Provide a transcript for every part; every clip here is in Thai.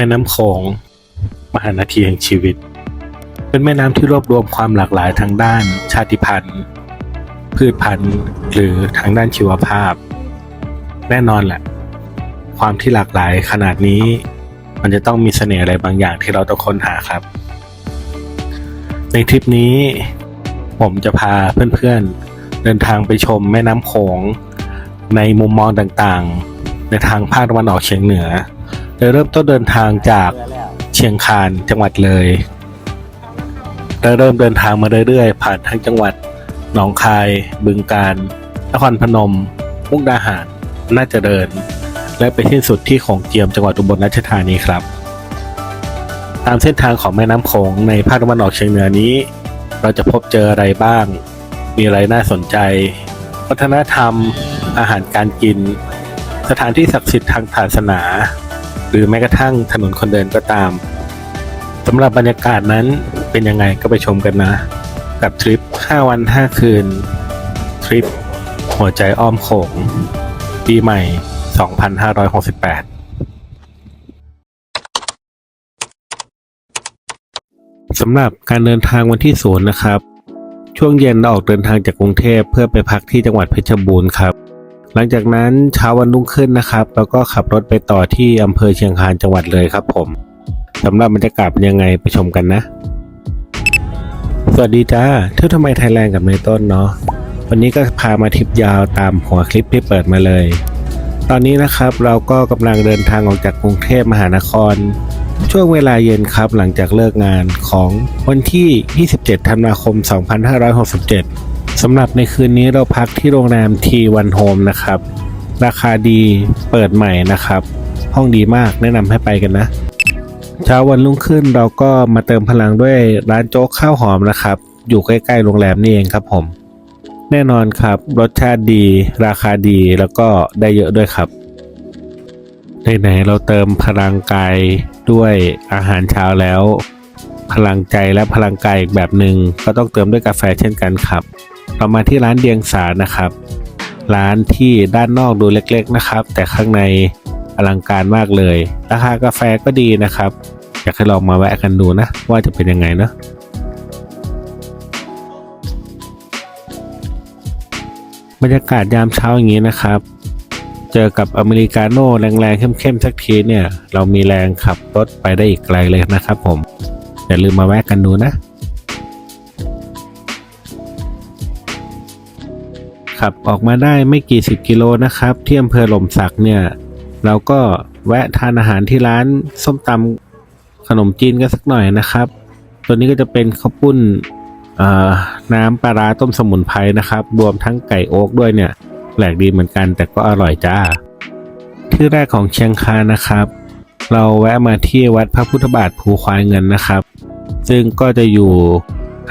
แม่น้ำโขงมหานาทีแห่งชีวิต เป็นแม่น้ำที่รวบรวมความหลากหลายทางด้านชาติพันธุ์ พืชพันธุ์หรือทางด้านชีวภาพ แน่นอนแหละ ความที่หลากหลายขนาดนี้ มันจะต้องมีเสน่ห์อะไรบางอย่างที่เราต้องค้นหาครับ ในทริปนี้ ผมจะพาเพื่อนๆ เดินทางไปชมแม่น้ำโขงในมุมมองต่างๆ ในทางภาคตะวันออกเฉียงเหนือ โดยเริ่มต้นเดินทางจากเชียงคานจังหวัดเลยแล้เริ่มเดินทางมาเรื่อยๆ ผ่านทั้งจังหวัดหนองคาย บึงกาฬนครพนม มุกดาหารน่าจะเดิน และไปที่สุดที่ของเจียมจังหวัดอุบลราชธานีครับ ตามเส้นทางของแม่น้ำโขงในภาคตะวันออกเฉียงเหนือนี้ เราจะพบเจออะไรบ้าง มีอะไรน่าสนใจ วัฒนธรรม อาหารการกิน สถานที่ศักดิ์สิทธิ์ทางศาสนา หรือแม้กระทั่งถนนคนเดินก็ตามสำหรับบรรยากาศนั้นเป็นยังไงก็ไปชมกันนะ กับทริป 5 วัน 5 คืน ทริป หัวใจอ้อมโขง ปีใหม่ 2568สำหรับการเดินทางวันที่ศูนย์นะครับ ช่วงเย็นเราออกเดินทางจากกรุงเทพเพื่อไปพักที่จังหวัดเพชรบูรณ์ครับ หลังจากนั้นเช้าวันรุ่งขึ้นนะครับเราก็ขับรถไปต่อที่อำเภอเชียงคานจังหวัดเลยครับผมสำหรับบรรยากาศเป็นยังไงไปชมกันนะ สวัสดีจ้าเที่ยวทำไมไทยแลนด์กับในต้นเนาะวันนี้ก็พามาทริปยาวตามหัวคลิปที่เปิดมาเลย ตอนนี้นะครับเราก็กำลังเดินทางออกจากกรุงเทพมหานคร ช่วงเวลาเย็นครับหลังจากเลิกงานของวันที่ 27 ธันวาคม 2567 สำหรับในคืนนี้เราพักที่โรงแรมทีวันโฮมนะครับ ราคาดีเปิดใหม่นะครับ ห้องดีมากแนะนำให้ไปกันนะ เช้าวันรุ่งขึ้นเราก็มาเติมพลังด้วยร้านโจ๊กข้าวหอมนะครับ อยู่ใกล้ๆโรงแรมนี่เองครับผม แน่นอนครับ รสชาติดี ราคาดีแล้วก็ได้เยอะด้วยครับไหนๆเราเติมพลังกายด้วยอาหารเช้าแล้ว พลังใจและพลังกายอีกแบบหนึ่งก็ต้องเติมด้วยกาแฟเช่นกันครับ เรามาที่ร้านเดียงสานะครับ ร้านที่ด้านนอกดูเล็กๆนะครับ แต่ข้างในอลังการมากเลย ราคากาแฟก็ดีนะครับ อยากให้ลองมาแวะกันดูนะ ว่าจะเป็นยังไงเนอะบรรยากาศยามเช้าอย่างนี้นะครับ เจอกับอเมริกาโน่แรงๆเข้มๆสักทีเนี่ย เรามีแรงขับรถไปได้อีกไกลเลยนะครับผม อย่าลืมมาแวะกันดูนะ ขับออกมาได้ไม่กี่สิบกิโลนะครับ ที่อำเภอหล่มสักเนี่ยเราก็แวะทานอาหารที่ร้านส้มตำขนมจีนกันสักหน่อยนะครับ ตัวนี้ก็จะเป็นข้าวปุ้นน้ำปลาร้าต้มสมุนไพรนะครับ รวมทั้งไก่โอ๊กด้วยเนี่ยแปลกดีเหมือนกันแต่ก็อร่อยจ้า ที่แรกของเชียงคานนะครับ เราแวะมาที่วัดพระพุทธบาทภูควายเงินนะครับ ซึ่งก็จะอยู่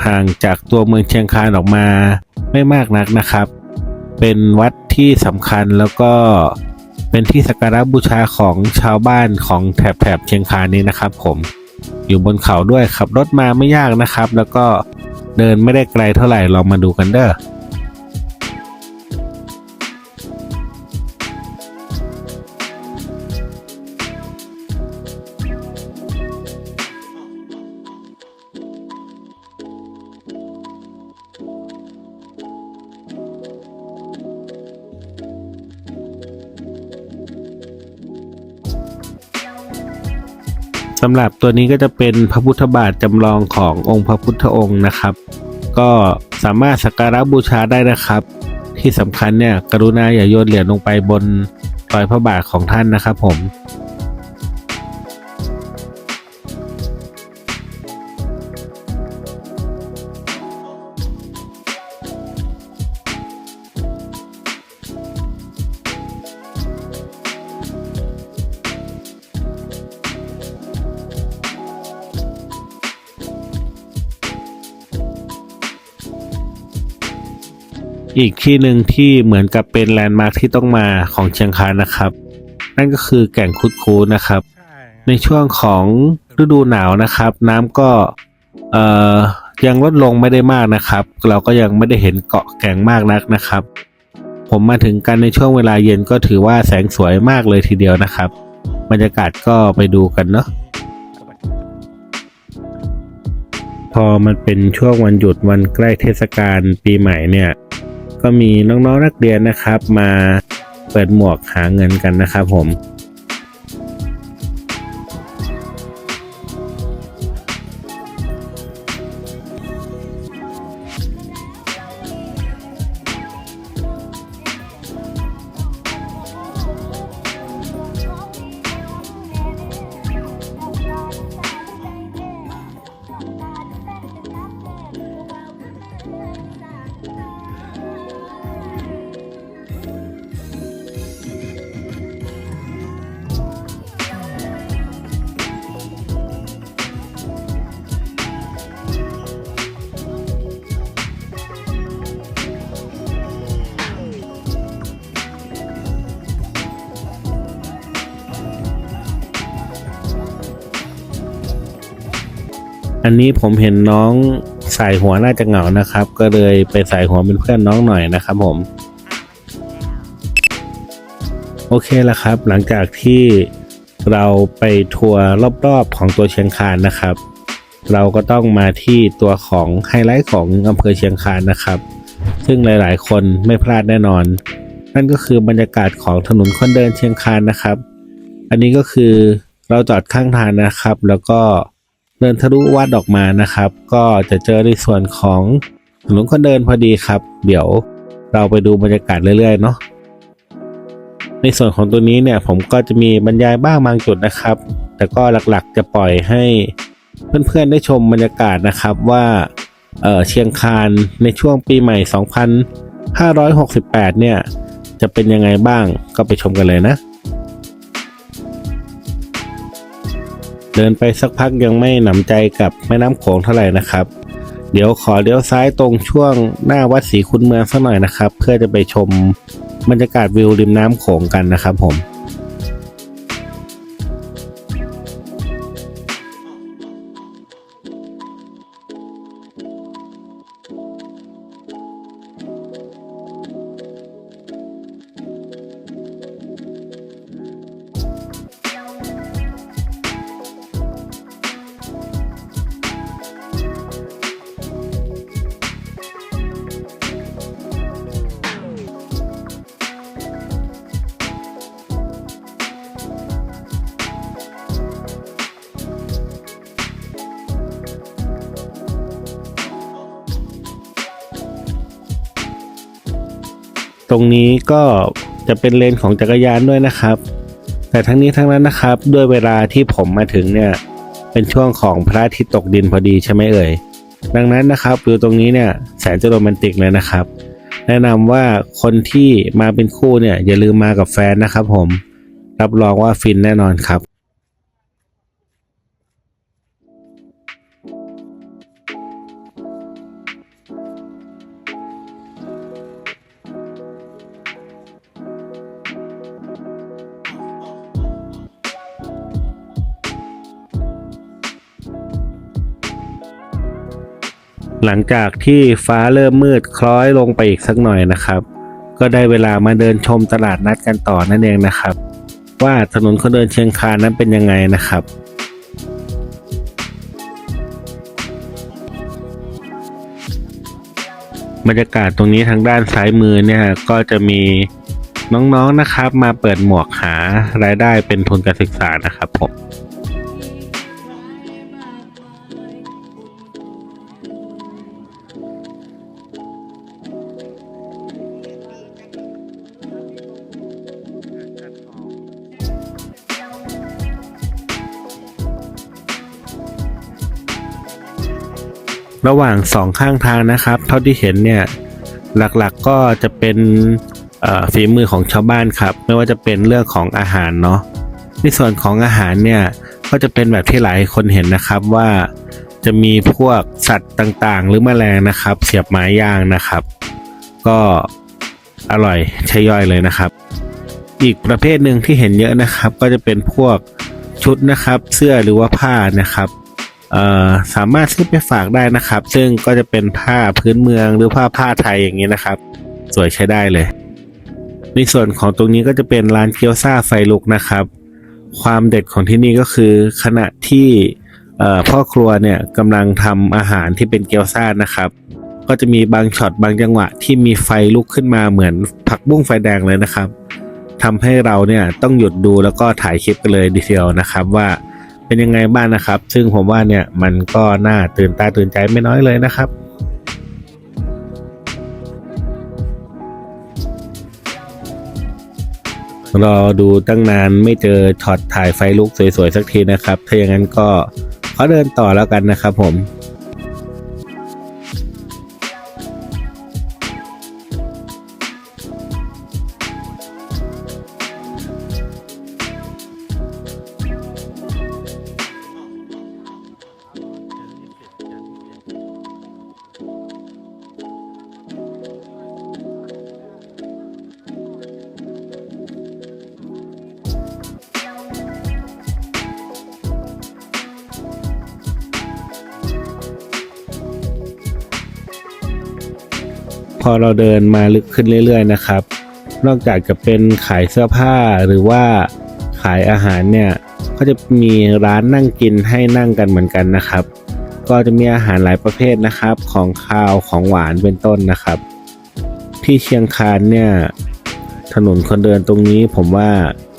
ห่างจากตัวเมืองเชียงคานออกมาไม่มากนักนะครับ เป็นวัดที่สำคัญแล้วก็เป็นที่สักการะบูชาของชาวบ้านของแถบแถบเชียงคานนี้นะครับ ผมอยู่บนเขาด้วยขับรถมาไม่ยากนะครับ แล้วก็เดินไม่ได้ไกลเท่าไหร่ลองมาดูกันเด้อ สำหรับตัวนี้ก็จะเป็นพระพุทธบาทจำลองขององค์พระพุทธองค์นะครับ ก็สามารถสักการะบูชาได้นะครับ ที่สำคัญเนี่ยกรุณาอย่าโยนเหรียญลงไปบนรอยพระบาทของท่านนะครับผม อีกที่หนึ่งที่เหมือนกับเป็นแลนด์มาร์คที่ต้องมาของเชียงคานนะครับ นั่นก็คือแก่งคุดคูนะครับ ในช่วงของฤดูหนาวนะครับ น้ำก็เอ่อยังลดลงไม่ได้มากนะครับ เราก็ยังไม่ได้เห็นเกาะแก่งมากนักนะครับ ผมมาถึงกันในช่วงเวลาเย็นก็ถือว่าแสงสวยมากเลยทีเดียวนะครับ บรรยากาศก็ไปดูกันเนาะพอมันเป็นช่วงวันหยุดวันใกล้เทศกาลปีใหม่เนี่ย ก็มีน้องๆนักเรียนนะครับ มาเปิดหมวกหาเงินกันนะครับผม อันนี้ผมเห็นน้องใส่หัวน่าจะเหงานะครับ ก็เลยไปใส่หัวเป็นเพื่อนน้องหน่อยนะครับผม โอเคแล้วครับ หลังจากที่เราไปทัวร์รอบๆของตัวเชียงคานนะครับ เราก็ต้องมาที่ตัวของไฮไลท์ของอำเภอเชียงคานนะครับ ซึ่งหลายๆ คนไม่พลาดแน่นอน นั่นก็คือบรรยากาศของถนนคนเดินเชียงคานนะครับ อันนี้ก็คือเราจอดข้างทางนะครับ แล้วก็ เดินทะลุวัดออกมานะครับ ก็จะเจอในส่วนของถนนคนเดินพอดีครับ เดี๋ยวเราไปดูบรรยากาศเรื่อยๆเนาะในส่วนของตัวนี้เนี่ยผมก็จะมีบรรยายบ้างบางจุดนะครับ แต่ก็หลักๆจะปล่อยให้เพื่อนๆได้ชมบรรยากาศนะครับว่าเเชียงคานในช่วงปีใหม่ 2568 เนี่ย จะเป็นยังไงบ้างก็ไปชมกันเลยนะ เดินไปสักพักยังไม่หนำใจกับแม่น้ำโขงเท่าไหร่นะครับ เดี๋ยวขอเลี้ยวซ้ายตรงช่วงหน้าวัดศรีคุณเมืองสักหน่อยนะครับ เพื่อจะไปชมบรรยากาศวิวริมน้ำโขงกันนะครับผม ตรงนี้ก็จะเป็นเลนของจักรยานด้วยนะครับ แต่ทั้งนี้ทั้งนั้นนะครับ ด้วยเวลาที่ผมมาถึงเนี่ยเป็นช่วงของพระอาทิตย์ตกดินพอดีใช่ไหมเอ่ยดังนั้นนะครับวิวตรงนี้เนี่ยแสนจะโรแมนติกเลยนะครับ แนะนำว่าคนที่มาเป็นคู่เนี่ยอย่าลืมมากับแฟนนะครับ ผมรับรองว่าฟินแน่นอนครับ หลังจากที่ฟ้าเริ่มมืดคล้อยลงไปอีกสักหน่อยนะครับ ก็ได้เวลามาเดินชมตลาดนัดกันต่อนั่นเองนะครับ ว่าถนนคนเดินเชียงคานนั้นเป็นยังไงนะครับบรรยากาศตรงนี้ทางด้านซ้ายมือเนี่ยก็จะมีน้องๆนะครับ มาเปิดหมวกหารายได้เป็นทุนการศึกษานะครับผม ระหว่างสองข้างทางนะครับ เท่าที่เห็นเนี่ยหลักๆก็จะเป็นฝีมือของชาวบ้านครับ ไม่ว่าจะเป็นเรื่องของอาหารเนาะในส่วนของอาหารเนี่ยก็จะเป็นแบบที่หลายคนเห็นนะครับว่าจะมีพวกสัตว์ต่างๆ หรือแมลงนะครับ เสียบไม้ย่างนะครับ ก็อร่อยใช่ย่อยเลยนะครับ อีกประเภทหนึ่งที่เห็นเยอะนะครับ ก็จะเป็นพวกชุดนะครับ เสื้อหรือว่าผ้านะครับ สามารถซื้อไปฝากได้นะครับ ซึ่งก็จะเป็นผ้าพื้นเมืองหรือผ้าผ้าไทยอย่างนี้นะครับ สวยใช้ได้เลย ในส่วนของตรงนี้ก็จะเป็นร้านเกี๊ยวซาไฟลุกนะครับ ความเด็ดของที่นี่ก็คือขณะที่พ่อครัวเนี่ยกำลังทำอาหารที่เป็นเกี๊ยวซ่านะครับ ก็จะมีบางช็อตบางจังหวะที่มีไฟลุกขึ้นมาเหมือนผักบุ้งไฟแดงเลยนะครับทำให้เราเนี่ยต้องหยุดดูแล้วก็ถ่ายคลิปกันเลยดีเทลนะครับว่า เป็นยังไงบ้างนะครับ ซึ่งผมว่าเนี่ยมันก็น่าตื่นตาตื่นใจไม่น้อยเลยนะครับรอดูตั้งนานไม่เจอช็อตถ่ายไฟลุกสวยๆสักทีนะครับ ถ้าอย่างนั้นก็ขอเดินต่อแล้วกันนะครับผม อเราเดินมาลึกขึ้นเรื่อย ๆ นะครับ นอกจากจะเป็นขายเสื้อผ้าหรือว่าขายอาหารเนี่ยก็จะมีร้านนั่งกินให้นั่งกันเหมือนกันนะครับ ก็จะมีอาหารหลายประเภทนะครับ ของคาวของหวานเป็นต้นนะครับ ที่เชียงคานเนี่ยถนนคนเดินตรงนี้ผมว่า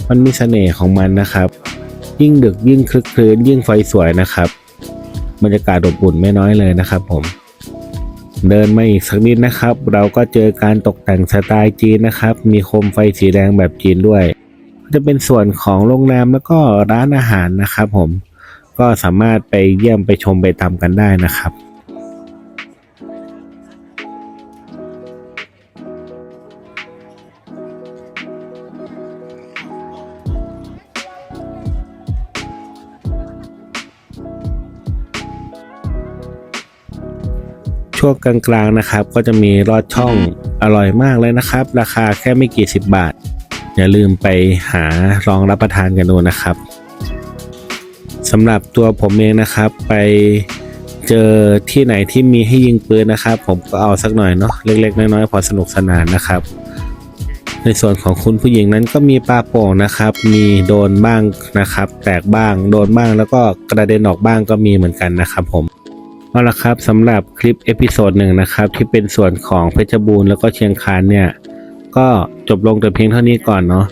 มันมีเสน่ห์ของมันนะครับ ยิ่งดึกยิ่งคลึกคลื้นยิ่งไฟสวยนะครับ บรรยากาศอบอุ่นไม่น้อยเลยนะครับผม เดินมาอีกสักนิดนะครับ เราก็เจอการตกแต่งสไตล์จีนนะครับ มีโคมไฟสีแดงแบบจีนด้วย จะเป็นส่วนของโรงแรมแล้วก็ร้านอาหารนะครับผมก็สามารถไปเยี่ยมไปชมไปทำกันได้นะครับ ช่วงกลางๆนะครับ ก็จะมีลอดช่องอร่อยมากเลยนะครับ ราคาแค่ไม่กี่สิบบาท อย่าลืมไปหาลองรับประทานกันดูนะครับสำหรับตัวผมเองนะครับไปเจอที่ไหนที่มีให้ยิงปืนนะครับ ผมก็เอาสักหน่อยเนาะเล็ก ๆ น้อยๆพอสนุกสนานนะครับ ในส่วนของคุณผู้หญิงนั้นก็มีปลาโป่งนะครับ มีโดนบ้างนะครับ แตกบ้างโดนบ้างแล้วก็กระเด็นออกบ้างก็มีเหมือนกันนะครับผม เอาละครับสำหรับคลิปเอพิโซดหนึ่งนะครับ ที่เป็นส่วนของเพชรบูรณ์แล้วก็เชียงคานเนี่ย ก็จบลงแต่เพียงเท่านี้ก่อนเนาะ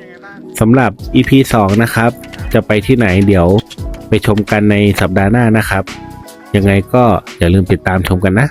สำหรับ EP 2 นะครับ จะไปที่ไหนเดี๋ยวไปชมกันในสัปดาห์หน้านะครับ ยังไงก็อย่าลืมติดตามชมกันนะ